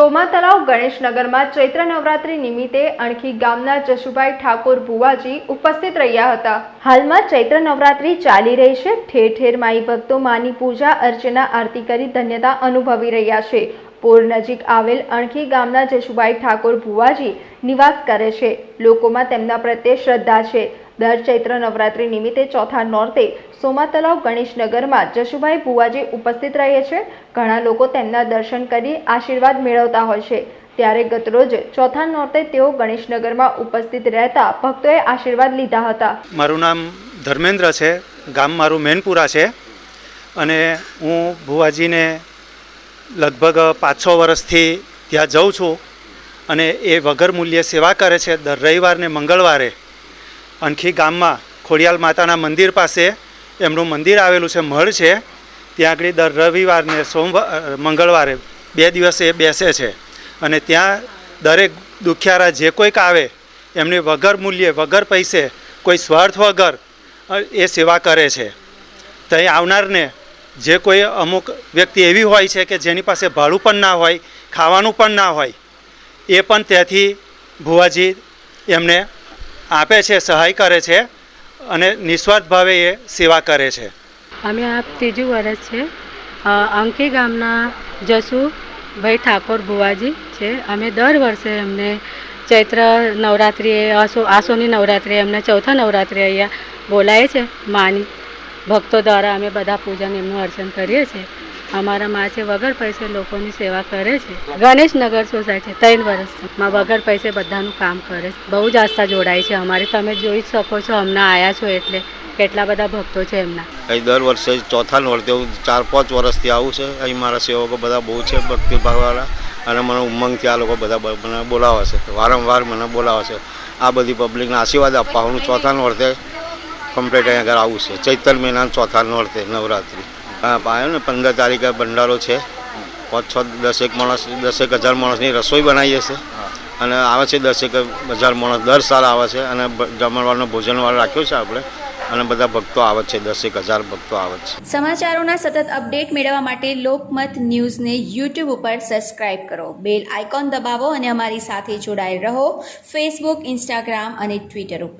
સોમા તલાવ ગણેશનગરમાં ચૈત્ર નવરાત્રી નિમિત્તે અણખી ગામના જશુભાઈ ઠાકોર ભુવાજી ઉપસ્થિત રહ્યા હતા. હાલમાં ચૈત્ર નવરાત્રી ચાલી રહી છે. ઠેર ઠેર માઈ ભક્તો માની પૂજા, અર્ચના, આરતી કરી ધન્યતા અનુભવી રહ્યા છે. પોર નજીક આવેલ અણખી ગામના જશુભાઈ ઠાકોર ભુવાજી નિવાસ કરે છે. લોકોમાં તેમના પ્રત્યે શ્રદ્ધા છે. દર ચૈત્ર નવરાત્રી નિમિત્તે ચોથા નોરતે સોમા તલાવ ગણેશનગરમાં જશુભાઈ ભુવાજી ઉપસ્થિત રહે છે. ઘણા લોકો તેમના દર્શન કરી આશીર્વાદ મેળવતા હોય છે. ત્યારે ગતરોજ ચોથા નોરતે તેઓ ગણેશનગરમાં ઉપસ્થિત રહેતા ભક્તોએ આશીર્વાદ લીધા હતા. મારું નામ ધર્મેન્દ્ર છે. ગામ મારું મેનપુરા છે. અને હું ભુવાજીને લગભગ પાંચ છ વર્ષથી ત્યાં જઉં છું અને એ વગર મૂલ્યે સેવા કરે છે. દર રવિવારને, મંગળવારે અનખી ગામમાં ખોડિયાલ માતાના મંદિર પાસે એમનું મંદિર આવેલું છે મળ છે. ત્યાં આગળ દર રવિવારને સોમવાર મંગળવારે બે દિવસે એ બેસે છે. અને ત્યાં દરેક દુખિયારા જે કોઈક આવે, એમને વગર મૂલ્યે, વગર પૈસે, કોઈ સ્વાર્થ વગર એ સેવા કરે છે. ત્યાં આવનારને જે કોઈ અમુક વ્યક્તિ એવી હોય છે કે જેની પાસે ભાડું પણ ના હોય, ખાવાનું પણ ના હોય, એ પણ ત્યાંથી ભુવાજી એમને આપે છે, સહાય કરે છે અને નિસ્વાર્થ ભાવે એ સેવા કરે છે. અમે આ ત્રીજું વર્ષ છે. અંકી ગામના જસુભાઈ ઠાકોર ભુવાજી છે. અમે દર વર્ષે એમને ચૈત્ર નવરાત્રિએ, આસો, આસોની નવરાત્રિએ, એમને ચોથા નવરાત્રિએ અહીંયા બોલાય છે. માની ભક્તો દ્વારા અમે બધા પૂજન એમનું અર્ચન કરીએ છીએ. અમારા માં છે, વગર પૈસે લોકોની સેવા કરે છે. ગણેશનગર સોસાયટી, ત્રણ વર્ષમાં વગર પૈસે બધાનું કામ કરે છે. બહુ જ આસ્થા જોડાય છે અમારી. તમે જોઈ શકો છો, હમણાં આવ્યા છો એટલે કેટલા બધા ભક્તો છે એમના. અહીં દર વર્ષે ચોથા વર્ષે હું ચાર, પાંચ વર્ષથી આવું છે. અહીં મારા સેવકો બધા બહુ છે, ભક્તિભાવવાળા. અને મને ઉમંગથી આ લોકો બધા મને બોલાવે છે. વારંવાર મને બોલાવે છે. આ બધી પબ્લિકને આશીર્વાદ આપવા. હું ચોથા વર્ષે કમ્પ્લીટ અહીંયા આગળ આવું છે. ચૈતર મહિના ચોથા વર્ષે નવરાત્રિ. આવ્યો ને પંદર તારીખે ભંડારો છે. પાંચ છ દસેક માણસ દસેક હજાર માણસની રસોઈ બનાવીએ છે અને આવે છે દસેક હજાર માણસ દર સાલ આવે છે અને જમણવારનો ભોજનવાળ રાખ્યો છે આપણે. અને બધા ભક્તો આવે છે દસેક હજાર ભક્તો આવે છે. સમાચારોના સતત અપડેટ મેળવવા માટે લોકમત ન્યૂઝને યુટ્યુબ ઉપર સબસ્ક્રાઇબ કરો. બેલ આઇકોન દબાવો અને અમારી સાથે જોડાયેલ રહો. ફેસબુક ઇન્સ્ટાગ્રામ અને ટ્વિટર ઉપર.